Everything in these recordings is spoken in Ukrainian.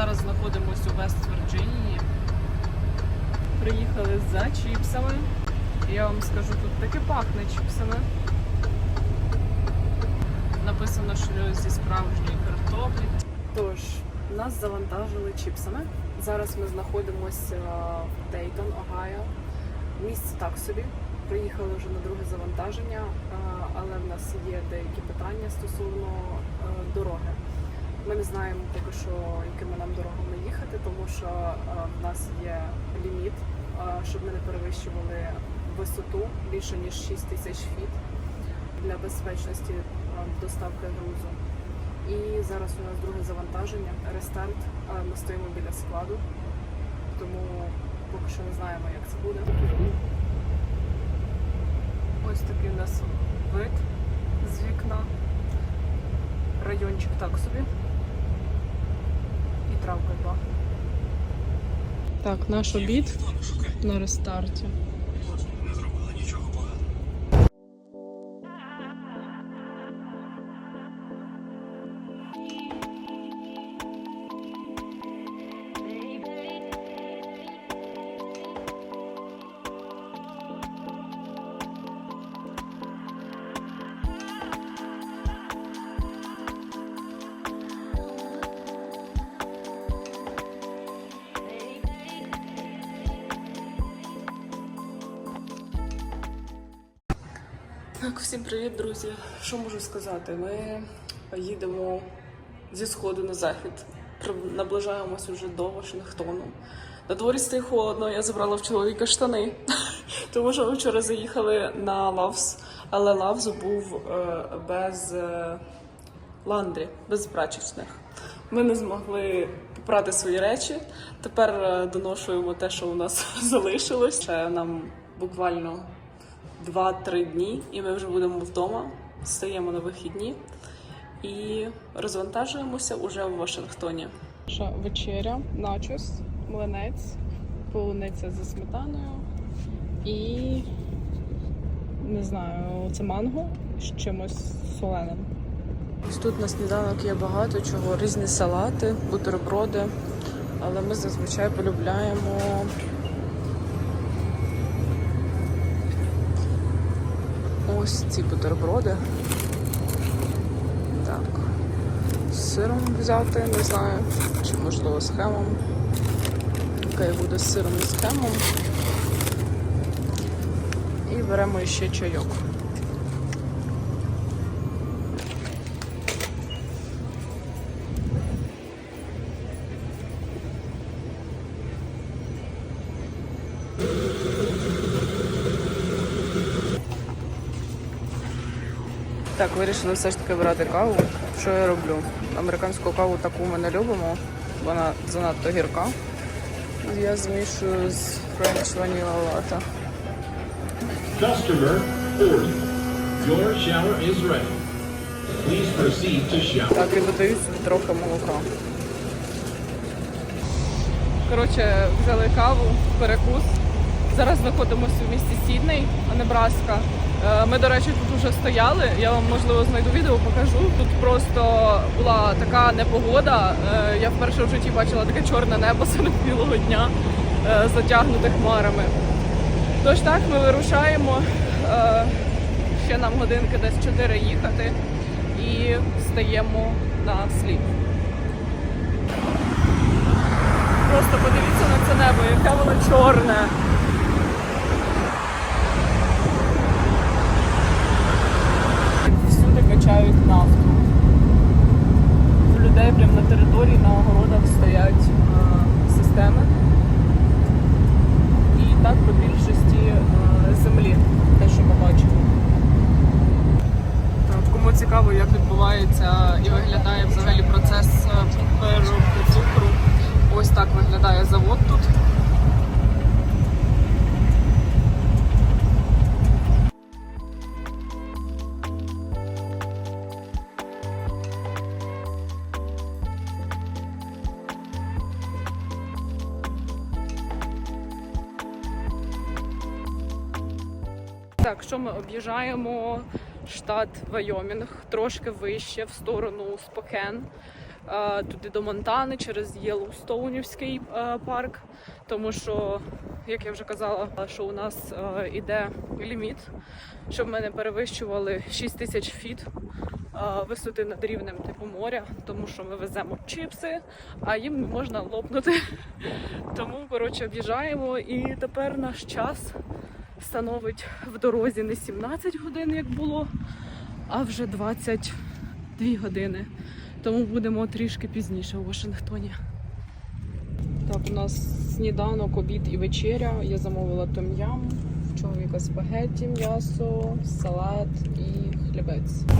зараз знаходимося у Вест-Вірджинії. Приїхали за чіпсами. Я вам скажу, тут таки пахне чіпсами. Написано, що зі справжньої картоплі. Тож, нас завантажили чіпсами. Зараз ми знаходимося в Дейтон, Огайо. Місце так собі. Приїхали вже на друге завантаження, але в нас є деякі питання стосовно е, дороги. Ми не знаємо поки що, якими нам дорогами їхати, тому що е, в нас є ліміт, е, щоб ми не перевищували висоту більше ніж 6 тисяч фіт для безпечності е, доставки грузу. І зараз у нас друге завантаження, рестарт. Ми стоїмо біля складу, тому поки що не знаємо, як це буде. Ось такий у нас вид з вікна. Райончик так собі. Травка два. Так, наш обід на рестарті. Так, всім привіт, друзі. Що можу сказати? Ми їдемо зі сходу на захід. Наближаємось уже до Вашингтону. На дворі стає холодно, я забрала в чоловіка штани, тому що ми вчора заїхали на Лавс, але Лавс був е, без е, ландрі, без прачечних. Ми не змогли попрати свої речі. Тепер е, доношуємо те, що у нас залишилось. Ще нам буквально 2-3 дні, і ми вже будемо вдома. Стаємо на вихідні і розвантажуємося уже в Вашингтоні. Наша вечеря, начос, млинець, полуниця зі сметаною і не знаю, це манго з чимось соленим. Ось тут на сніданок є багато чого, різні салати, бутерброди, але ми зазвичай полюбляємо ось ці бутерброди. Так. З сиром взяти, не знаю, чи можливо з хемом. Окей, буде з сиром і з хемом. І беремо ще чайок. Так, вирішили все ж таки брати каву. Що я роблю? Американську каву таку ми не любимо, вона занадто гірка. Я змішую з French Vanilla Latte. Customer 40. Your shower is ready. Please proceed to shower. Так, і додаю трохи молока. Коротше, взяли каву, перекус. Зараз знаходимося в місті Сідней, Небраска. Е, Ми, до речі, тут вже стояли. Я вам можливо знайду відео, покажу. Тут просто була така непогода. Е, Я вперше в житті бачила таке чорне небо серед білого дня, е, затягнуте хмарами. Тож так, ми вирушаємо. Е, Ще нам годинки десь 4 їхати і стаємо на слід. Просто подивіться на це небо, яке воно чорне. Качають нафту. У людей прямо на території на огородах стоять е, системи. І так по більшості е, землі, те, що ми бачимо. Кому цікаво, як відбувається і виглядає взагалі процес е, переробки цукру. Ось так виглядає завод тут. Так, що ми об'їжджаємо штат Вайомінг, трошки вище в сторону Спокен. е, туди до Монтани через Єлоустоунівський е, парк, тому що, як я вже казала, що у нас е, іде ліміт, щоб ми не перевищували 6 тисяч фіт висоти над рівнем типу моря, тому що ми веземо чіпси, а їм не можна лопнути. Тому коротше об'їжджаємо, і тепер наш час становить в дорозі не 17 годин, як було, а вже 22 години. Тому будемо трішки пізніше у Вашингтоні. Так, у нас сніданок, обід і вечеря. Я замовила том'ям, в чоловіка спагетті, м'ясо, салат і хлібець.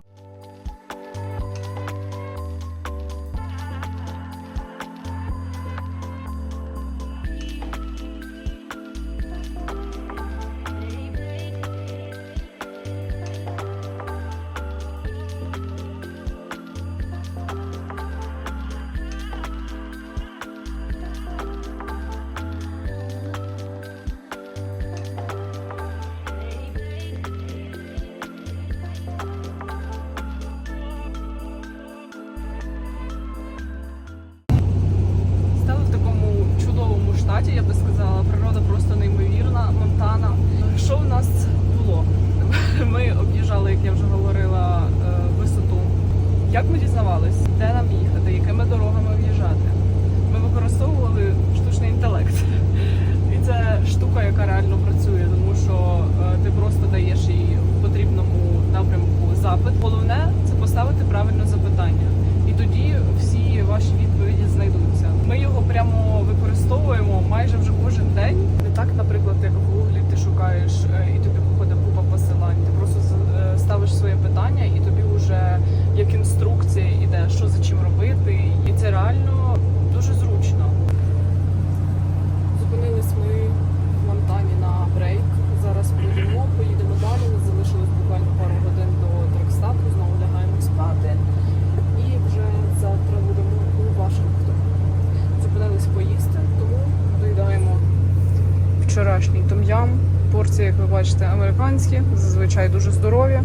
Бачите, американські, зазвичай дуже здорові.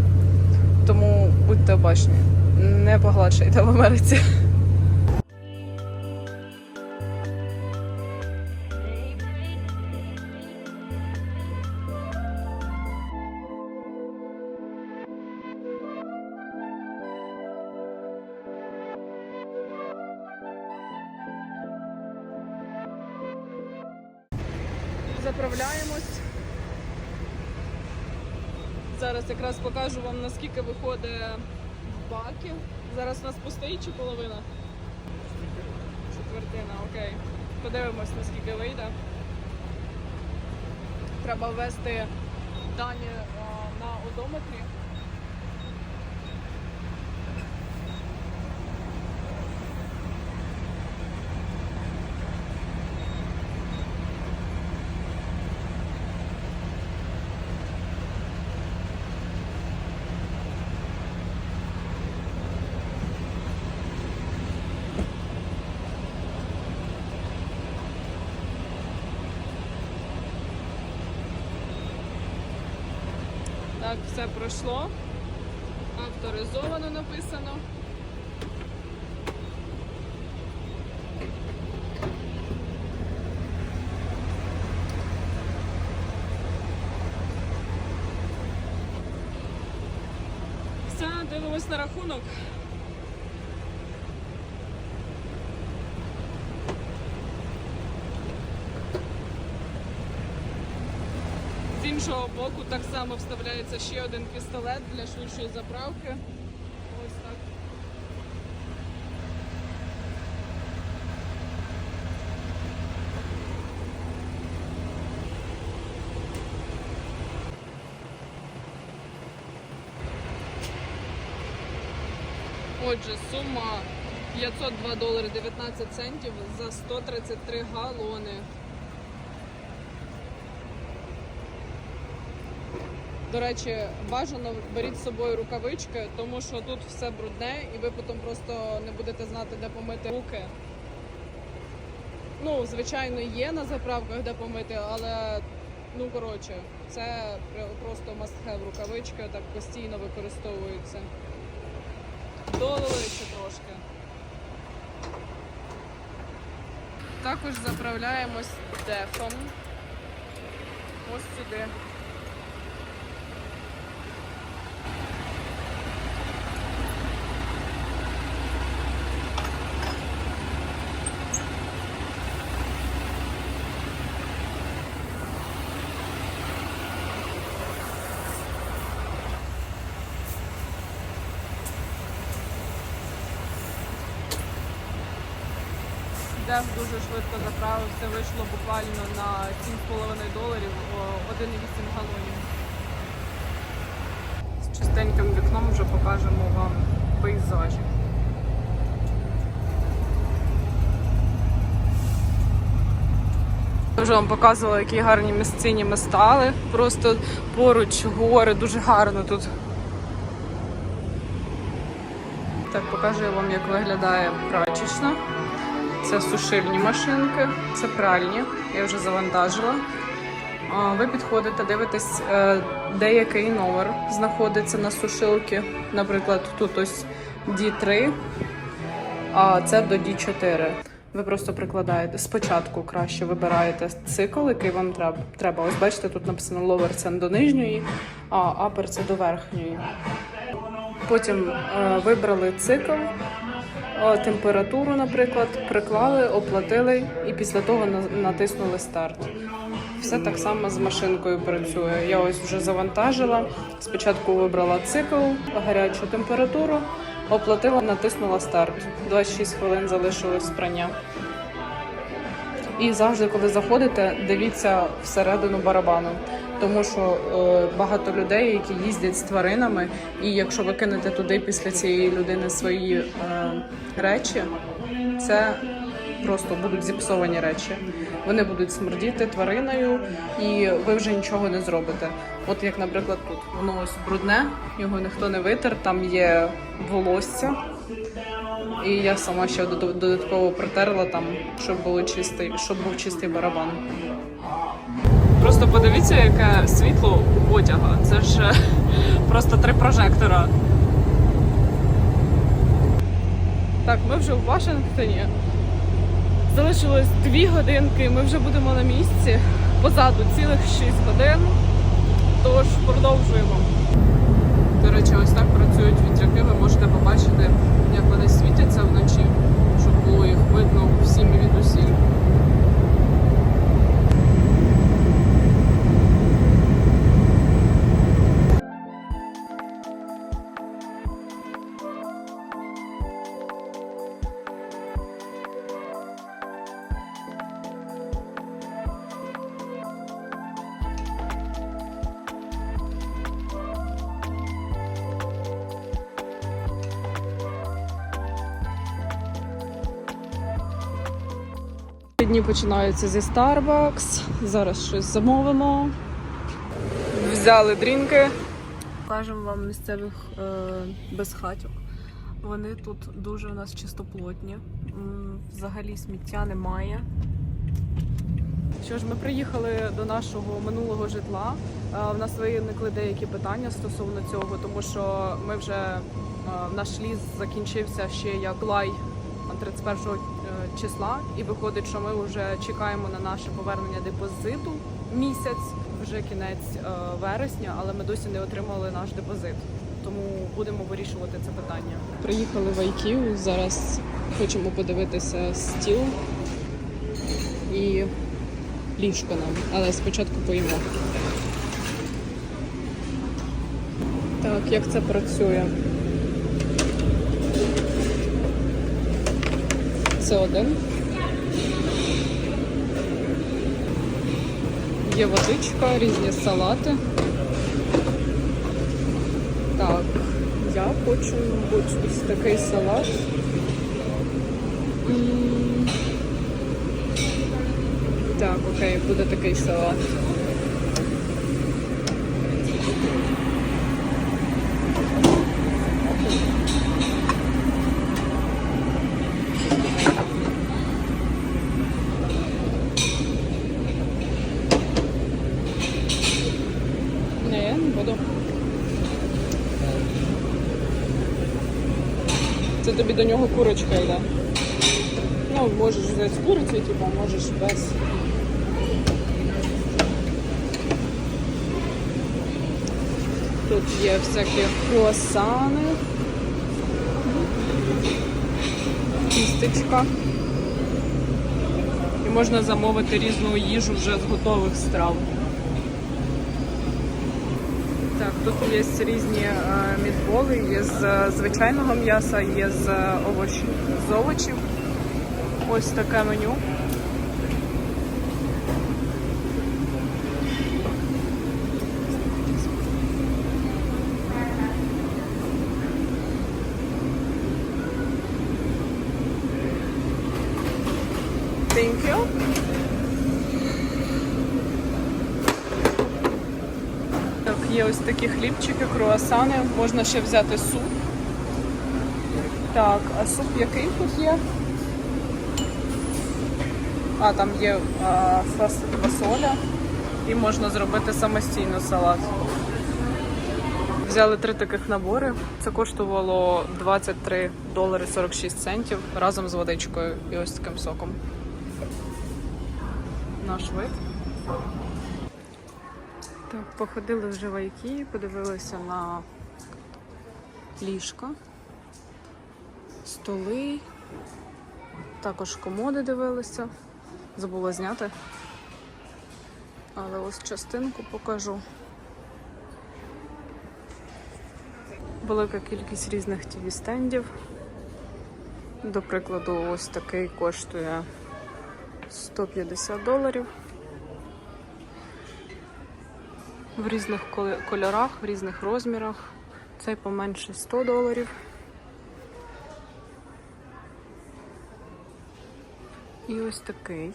Тому будьте обачні, не погладшайте в Америці. Заправляємось. Зараз якраз покажу вам наскільки виходить в баки. Зараз у нас пустий чи половина? Четвертина, окей. Подивимось, наскільки вийде. Треба ввести дані е, на одометрі. Так, все пройшло. Авторизовано написано. Все, дивимось на рахунок. З іншого боку так само вставляється ще один пістолет для швидшої заправки. Ось так. Отже, сума 502 долари 19 центів за 133 галони. До речі, бажано беріть з собою рукавички, тому що тут все брудне і ви потім просто не будете знати, де помити руки. Ну, звичайно, є на заправках, де помити, але ну коротше, це просто must have рукавички, так постійно використовуються. Долили ще трошки. також заправляємось дефом. Ось сюди. Деф дуже швидко заправився, вийшло буквально на 7,5 доларів 1,8 галонів. З чистеньким вікном вже покажемо вам пейзажі. Я Вже вам показувала, які гарні місцині ми стали. Просто поруч гори, дуже гарно тут. Так, покажу вам, як виглядає прачечна. Це сушильні машинки, це пральні. Я вже завантажила. Ви підходите, дивитесь, е, де який номер знаходиться на сушилці. Наприклад, тут ось D3, а це до D4. Ви просто прикладаєте спочатку краще вибираєте цикл, який вам треба. Ось бачите, тут написано lower це до нижньої, а upper це до верхньої. Потім е, вибрали цикл, температуру, наприклад, приклали, оплатили і після того натиснули старт. Все так само з машинкою працює. Я ось вже завантажила. Спочатку вибрала цикл, гарячу температуру, оплатила, натиснула старт. 26 хвилин залишилось прання. І завжди, коли заходите, дивіться всередину барабану, тому що е, багато людей, які їздять з тваринами, і якщо ви кинете туди після цієї людини свої е, речі, це просто будуть зіпсовані речі. Вони будуть смердіти твариною, і ви вже нічого не зробите. От як, наприклад, тут воно ось брудне, його ніхто не витер, там є волосся. І я сама ще додатково притерла там, щоб було чистий, щоб був чистий барабан. Просто подивіться, яке світло у потяга. Це ж е, просто три прожектора. Так, ми вже в Вашингтоні. Залишилось дві годинки, ми вже будемо на місці. Позаду цілих 6 годин. Тож продовжуємо. До речі, ось так працюють вітряки. Ви можете побачити, як вони світяться вночі, щоб було їх видно всім і від усіх. Дні починаються зі Starbucks. Зараз щось замовимо. Взяли дрінки. Покажемо вам місцевих е, безхатьок. Вони тут дуже у нас чистоплотні. Взагалі сміття немає. Що ж, ми приїхали до нашого минулого житла. Е, В нас виникли деякі питання стосовно цього, тому що ми вже е, наш ліс закінчився ще як лай 31 е, числа, і виходить, що ми вже чекаємо на наше повернення депозиту місяць, вже кінець е, вересня, але ми досі не отримали наш депозит. Тому будемо вирішувати це питання. Приїхали в IKEA, зараз хочемо подивитися стіл і ліжко нам, але спочатку поїмо. Так, як це працює? Це один. Є водичка, різні салати. Так, я хочу, мабуть, ось такий салат. Так, окей, буде такий салат. Ні, я не буду. Це тобі до нього курочка йде. Ну можеш взяти з курицею, типу, можеш без. Тут є всякі круасани. Тістечка. І можна замовити різну їжу вже з готових страв. Так, тут є різні е, мідболи, є з е, звичайного м'яса, є з е, овочів, з овочів. Ось таке меню. Thank you. Так, ось такі хлібчики, круасани. Можна ще взяти суп. Так, а суп який тут є? А, там є а, фасоля. І можна зробити самостійно салат. Взяли три таких набори. Це коштувало 23 долари 46 центів разом з водичкою і ось таким соком. Наш вид. Походили вже в Айкі, подивилися на ліжка, столи, також комоди дивилися. Забула зняти. Але ось частинку покажу. Велика кількість різних tv стендів. До прикладу, ось такий коштує 150 доларів. В різних кольорах, в різних розмірах. Цей поменше 100 доларів. І ось такий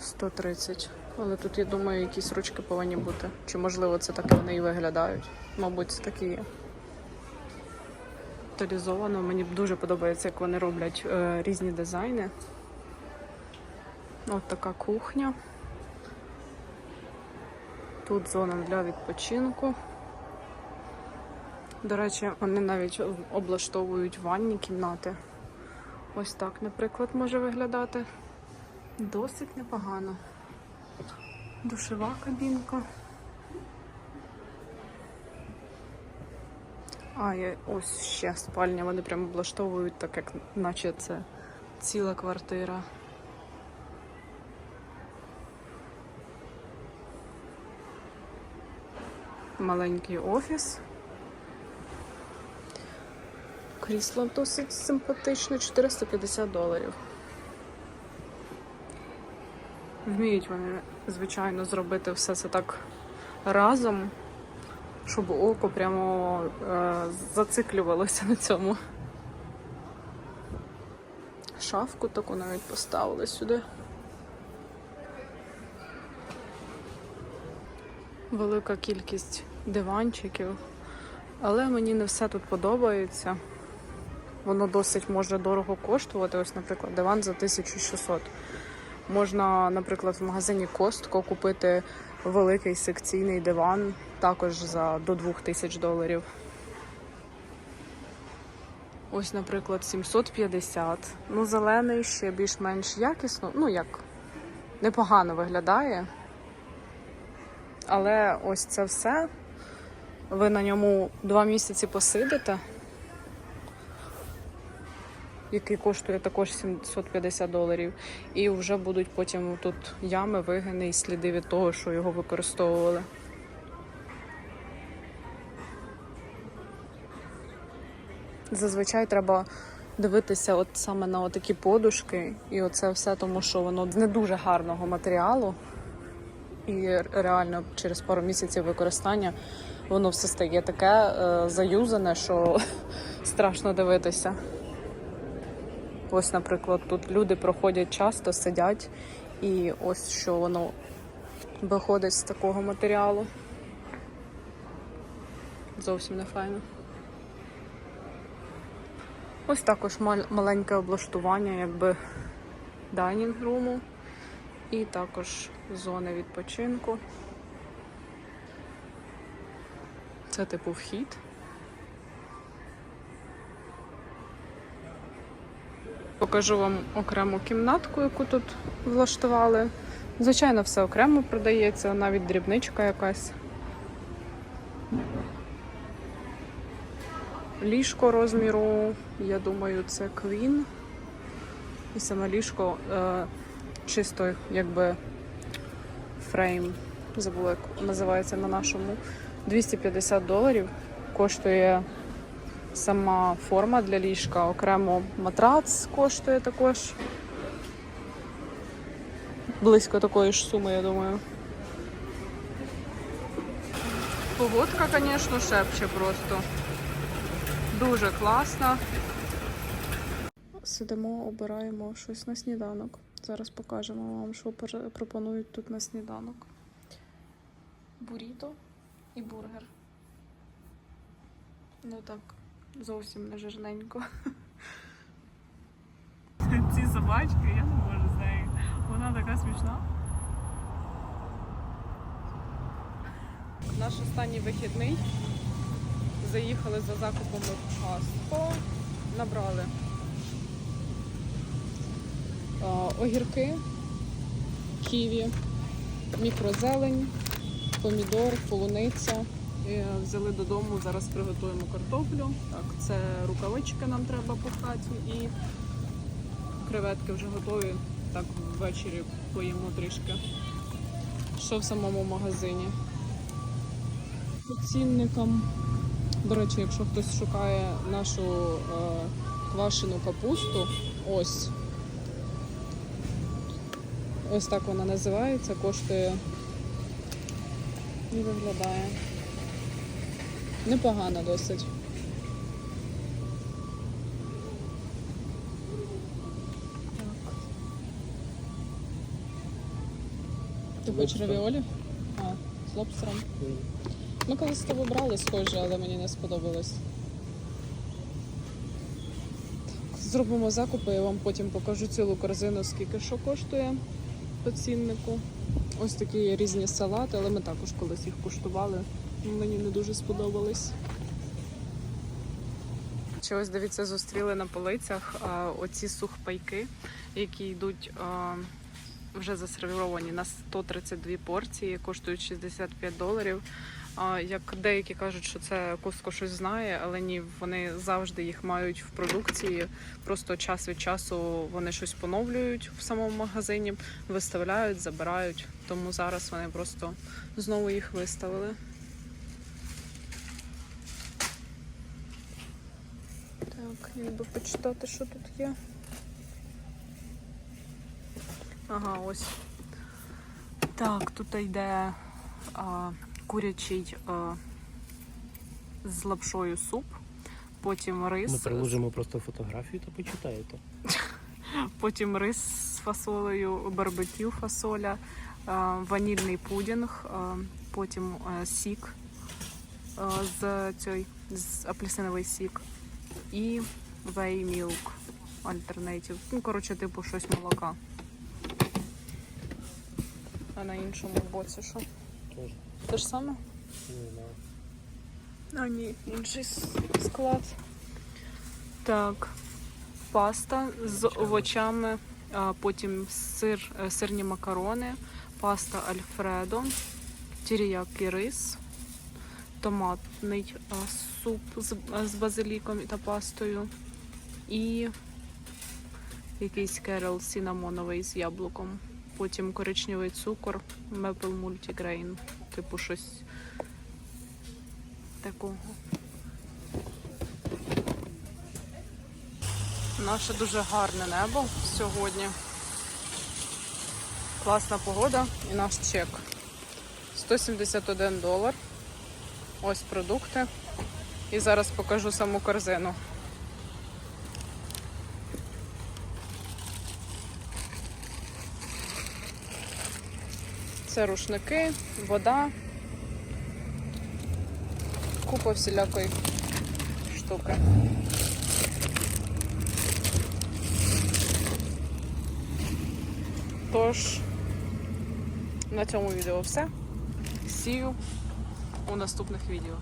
130. Але тут, я думаю, якісь ручки повинні бути. Чи можливо це так вони і виглядають? Мабуть, це такі є. Деталізовано. Мені дуже подобається, як вони роблять е, різні дизайни. От така кухня. Тут зона для відпочинку. До речі, вони навіть облаштовують ванні кімнати. Ось так, наприклад, може виглядати. Досить непогано. Душова кабінка. А, є ось ще спальня. Вони прямо облаштовують так, як наче це ціла квартира. Маленький офіс. Крісло досить симпатичне, 450 доларів. Вміють вони, звичайно, зробити все це так разом, щоб око прямо е, зациклювалося на цьому. Шафку таку навіть поставили сюди. Велика кількість диванчиків, але мені не все тут подобається. Воно досить може дорого коштувати. Ось, наприклад, диван за 1600. Можна, наприклад, в магазині Костко купити великий секційний диван також за до 2000 доларів. Ось, наприклад, 750. Ну, зелений ще більш-менш якісно, ну як непогано виглядає. Але ось це все. Ви на ньому два місяці посидите, який коштує також 750 доларів. І вже будуть потім тут ями, вигини і сліди від того, що його використовували. Зазвичай треба дивитися от саме на такі подушки, і оце все, тому що воно не дуже гарного матеріалу. І реально через пару місяців використання воно все стає таке е, заюзане, що страшно дивитися. Ось, наприклад, тут люди проходять часто, сидять, і ось що воно виходить з такого матеріалу. Зовсім не файно. Ось також мал- маленьке облаштування, якби дайнінг-руму. І також зони відпочинку. Це типу вхід. Покажу вам окрему кімнатку, яку тут влаштували. Звичайно, все окремо продається, навіть дрібничка якась. Ліжко розміру, я думаю, це Queen. І саме ліжко е, чисто якби фрейм. Забула, як називається на нашому. 250 доларів коштує сама форма для ліжка, окремо матрац коштує також. Близько такої ж суми, я думаю. Погодка, звісно, шепче просто. Дуже класна. Сидимо, обираємо щось на сніданок. Зараз покажемо вам, що пропонують тут на сніданок. Буріто і бургер. Ну так, зовсім не жирненько. Ці собачки, я не можу з нею. Вона така смішна. Наш останній вихідний. Заїхали за закупами в Кастко. Набрали огірки, ківі, мікрозелень, помідор, полуниця. І взяли додому, зараз приготуємо картоплю. Так, це рукавички нам треба по хаті і креветки вже готові. Так, ввечері поїмо трішки. Що в самому магазині? По цінникам. До речі, якщо хтось шукає нашу е, квашену капусту, ось. Ось так вона називається, коштує і виглядає. Непогано досить. Ти хочеш равіолі? А, з лобстером. Ми колись з тобою брали схоже, але мені не сподобалось. Зробимо закупи, я вам потім покажу цілу корзину, скільки що коштує по ціннику. Ось такі різні салати, але ми також колись їх куштували. Мені не дуже сподобались. Чи ось дивіться, зустріли на полицях а, оці сухпайки, які йдуть а, вже засервіровані на 132 порції, коштують 65 доларів. А, як деякі кажуть, що це Костко щось знає, але ні, вони завжди їх мають в продукції. Просто час від часу вони щось поновлюють в самому магазині, виставляють, забирають. Тому зараз вони просто знову їх виставили. Так, якби почитати, що тут є. Ага, ось. Так, тут йде а, курячий а, з лапшою суп, потім рис, Ми приложимо просто фотографію та почитаєте. потім рис з фасолею, барбекю фасоля, а, ванільний пудінг, а, потім сік з цей, з апельсиновий сік і milk alternative. Ну, коротше, типу щось молока. А на іншому боці що? Тож, Те ж саме? не знаю. А, ні, інший склад. Так, паста з овочами, а потім сир, е, сирні макарони, паста Альфредо, тіріякі рис, томатний суп з, з базиліком та пастою і якийсь керел сінамоновий з яблуком. Потім коричневий цукор, Maple Multigrain, типу щось такого. Наше дуже гарне небо сьогодні. Класна погода і наш чек. 171 долар. Ось продукти. І зараз покажу саму корзину. Це рушники, вода, купа всілякої штуки. Тож, на цьому відео все. Сію у наступних відео.